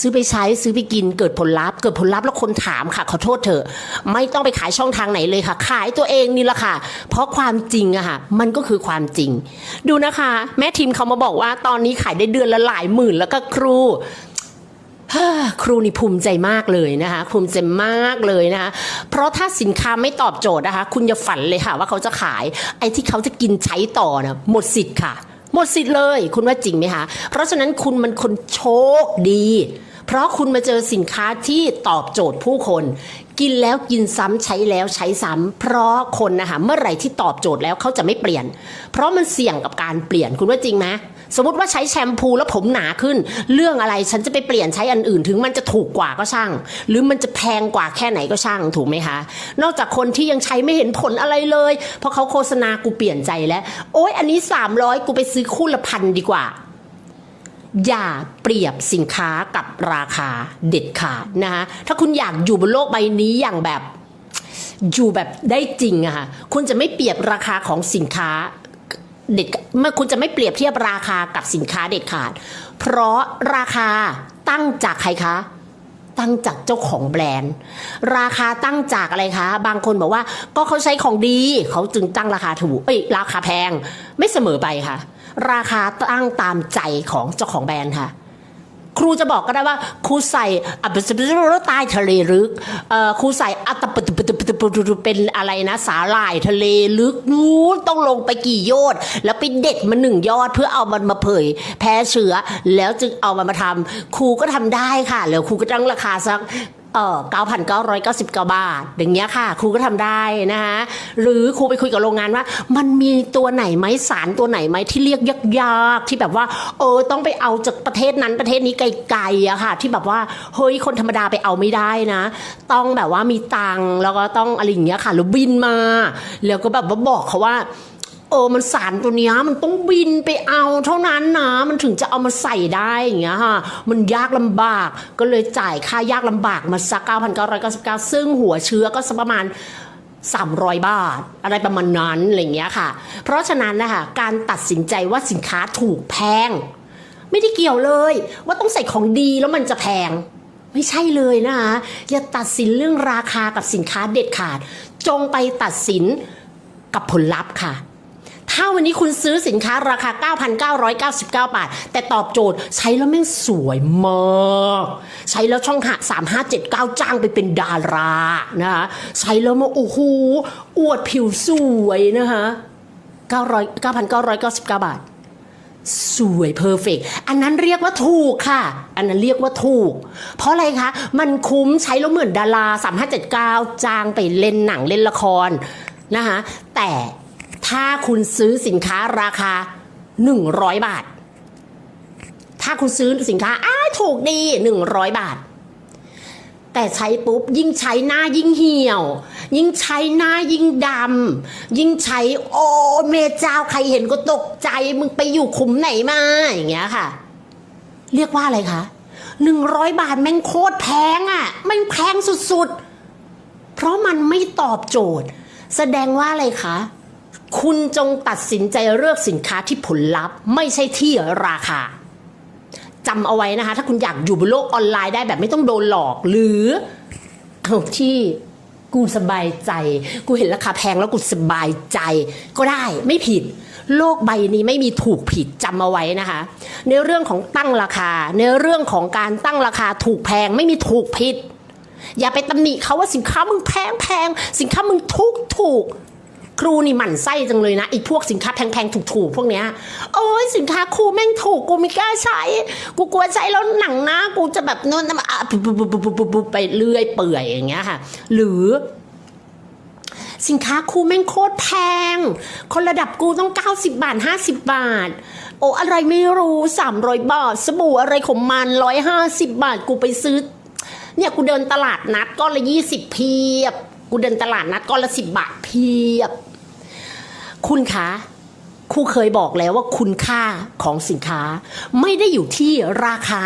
ซื้อไปใช้ซื้อไปกินเกิดผลลัพธ์เกิดผลลัพธ์แล้วคนถามค่ะ ขอโทษเถอะ ไม่ต้องไปขายช่องทางไหนเลยค่ะ ขายตัวเองนี่แหละค่ะ เพราะความจริงอะค่ะ มันก็คือความจริง ดูนะคะ แม่ทีมเขามาบอกว่าตอนนี้ขายได้เดือนละหลายหมื่นแล้วก็ครูครูนี่ภูมิใจมากเลยนะคะภูมิใจมากเลยนะคะเพราะถ้าสินค้าไม่ตอบโจทย์นะคะ คุณอย่าฝันเลยค่ะ ว่าเขาจะขายไอ้ที่เขาจะกินใช้ต่อนะหมดสิทธิ์ค่ะ หมดสิทธิ์เลย คุณว่าจริงไหมคะ เพราะฉะนั้นคุณมันคนโชคดี เพราะคุณมาเจอสินค้าที่ตอบโจทย์ผู้คน กินแล้วกินซ้ำใช้แล้วใช้ซ้ำเพราะคนนะคะเมื่อไหร่ที่ตอบโจทย์แล้วเขาจะไม่เปลี่ยน เพราะมันเสี่ยงกับการเปลี่ยนคุณว่าจริงไหมสมมติว่าใช้แชมพูแล้วผมหนาขึ้น เรื่องอะไรฉันจะไปเปลี่ยนใช้อันอื่นถึงมันจะถูกกว่าก็ช่าง หรือมันจะแพงกว่าแค่ไหนก็ช่างถูกไหมคะ นอกจากคนที่ยังใช้ไม่เห็นผลอะไรเลย เพราะเขาโฆษณากูเปลี่ยนใจแล้ว โอ๊ยอันนี้ 300 กูไปซื้อคู่ละพันดีกว่า อย่าเปรียบสินค้ากับราคาเด็ดขาดนะคะถ้าคุณอยากอยู่บนโลกใบนี้อย่างแบบอยู่แบบได้จริงอะค่ะคุณจะไม่เปรียบราคาของสินค้าเด็ดเมื่อคุณจะไม่เปรียบเทียบราคากับสินค้าเด็ดขาด เพราะราคาตั้งจากใครคะ ตั้งจากเจ้าของแบรนด์ ราคาตั้งจากอะไรคะ บางคนบอกว่าก็เขาใช้ของดี เขาจึงตั้งราคาถูกเอ้ยราคาแพงไม่เสมอไปค่ะ ราคาตั้งตามใจของเจ้าของแบรนด์ค่ะ ครูจะบอกก็ได้ว่า ครูใส่อับสบใต้ทะเลลึกครูใส่อัตปตปตปตปตเป็นอะไรนะ สาหร่ายทะเลลึกนู้ต้องลงไปกี่ยชน์แล้วไปเด็ดมาหนึ่งยอด เพื่อเอามันมาเผยแพร่เชื้อแล้วจึงเอามันมาทำครูก็ทำได้ค่ะแล้วครูก็ตั้งราคาสัก เอ่อ9,999 บาท อย่างเงี้ยค่ะ ครูก็ทำได้นะคะหรือครูไปคุยกับโรงงานว่า มันมีตัวไหนไหมสารตัวไหนไหมที่เรียกยากๆที่แบบว่า เออต้องไปเอาจากประเทศนั้นประเทศนี้ไกลๆอะค่ะ ที่แบบว่าเฮ้ยคนธรรมดาไปเอาไม่ได้นะ ต้องแบบว่ามีตังแล้วก็ต้องอะไรอย่างเงี้ยค่ะแล้วบินมา แล้วก็แบบว่าบอกเขาว่า เออมันสารตัวเนี้ยมันต้องบินไปเอาเท่านั้นนะมันถึงจะเอามาใส่ได้อย่างเงี้ยค่ะมันยากลำบากก็เลยจ่ายค่ายากลำบากมาสัก9,999 ซึ่งหัวเชื้อก็สักประมาณ 300 บาท อะไรประมาณนั้นอะไรเงี้ยค่ะ เพราะฉะนั้นนะคะการตัดสินใจว่าสินค้าถูกแพง ไม่ได้เกี่ยวเลย ว่าต้องใส่ของดีแล้วมันจะแพงไม่ใช่เลยนะคะอย่าตัดสินเรื่องราคากับสินค้าเด็ดขาด จงไปตัดสินกับผลลัพธ์ค่ะ ถ้าวันนี้คุณซื้อสินค้าราคา 9,999 บาท แต่ตอบโจทย์ใช้แล้วแม่งสวยมาก ใช้แล้วช่องหา3579 จ้างไปเป็นดารานะคะใช้แล้วมาโอ้โหอวดผิวสวยนะคะ900 9,999 บาท สวยเพอร์เฟกอันนั้นเรียกว่าถูกค่ะ อันนั้นเรียกว่าถูก เพราะอะไรคะ มันคุ้มใช้แล้วเหมือนดารา 3579 จ้างไปเล่นหนังเล่นละครนะคะแต่ ถ้าคุณซื้อสินค้าราคา 100 บาท ถ้าคุณซื้อสินค้าอ้าถูกดี 100 บาท แต่ใช้ปุ๊บยิ่งใช้หน้ายิ่งเหี่ยว ยิ่งใช้หน้ายิ่งดำยิ่งใช้โอ้เมเจ้าใครเห็นก็ตกใจมึงไปอยู่ขุมไหนมาอย่างเงี้ยค่ะ เรียกว่าอะไรคะหนึ่งร้อยบาทแม่งโคตรแพงอะ่ะแม่งแพงสุดๆ เพราะมันไม่ตอบโจทย์ แสดงว่าอะไรคะ คุณจงตัดสินใจเลือกสินค้าที่ผลลัพธ์ ไม่ใช่ที่ราคาจำเอาไว้นะคะ ถ้าคุณอยากอยู่บนโลกออนไลน์ได้แบบไม่ต้องโดนหลอกหรือเอาที่กูสบายใจ กูเห็นราคาแพงแล้วกูสบายใจ ก็ได้ไม่ผิด โลกใบนี้ไม่มีถูกผิดจำเอาไว้นะคะ ในเรื่องของตั้งราคา ในเรื่องของการตั้งราคาถูกแพงไม่มีถูกผิด อย่าไปตำหนิเขาว่าสินค้ามึงแพงแพงสินค้ามึงถูกถูก ครูนี่หมั่นไส้จังเลยนะไอ้พวกสินค้าแพงๆถูกๆพวกเนี้ยโอ้ยสินค้าครูแม่งถูกกูไม่กล้าใช้ กูกลัวใช้แล้วหนังน้ากูจะแบบโน่นนะอะปุ๊บปุ๊บปุ๊บไปเรื่อยเปื่อยอย่างเงี้ยค่ะ หรือสินค้าครูแม่งโคตรแพง คนระดับกูต้อง 90 บาท 50 บาท โอ้อะไรไม่รู้ 300 บาท สบู่อะไรของมัน 150 บาท กูไปซื้อ เนี่ยกูเดินตลาดนัดก้อนละ20เพียบ กูเดินตลาดนัดก้อนละสิบาทเพียบ คุณคะครูเคยบอกแล้วว่าคุณค่าของสินค้าไม่ได้อยู่ที่ราคา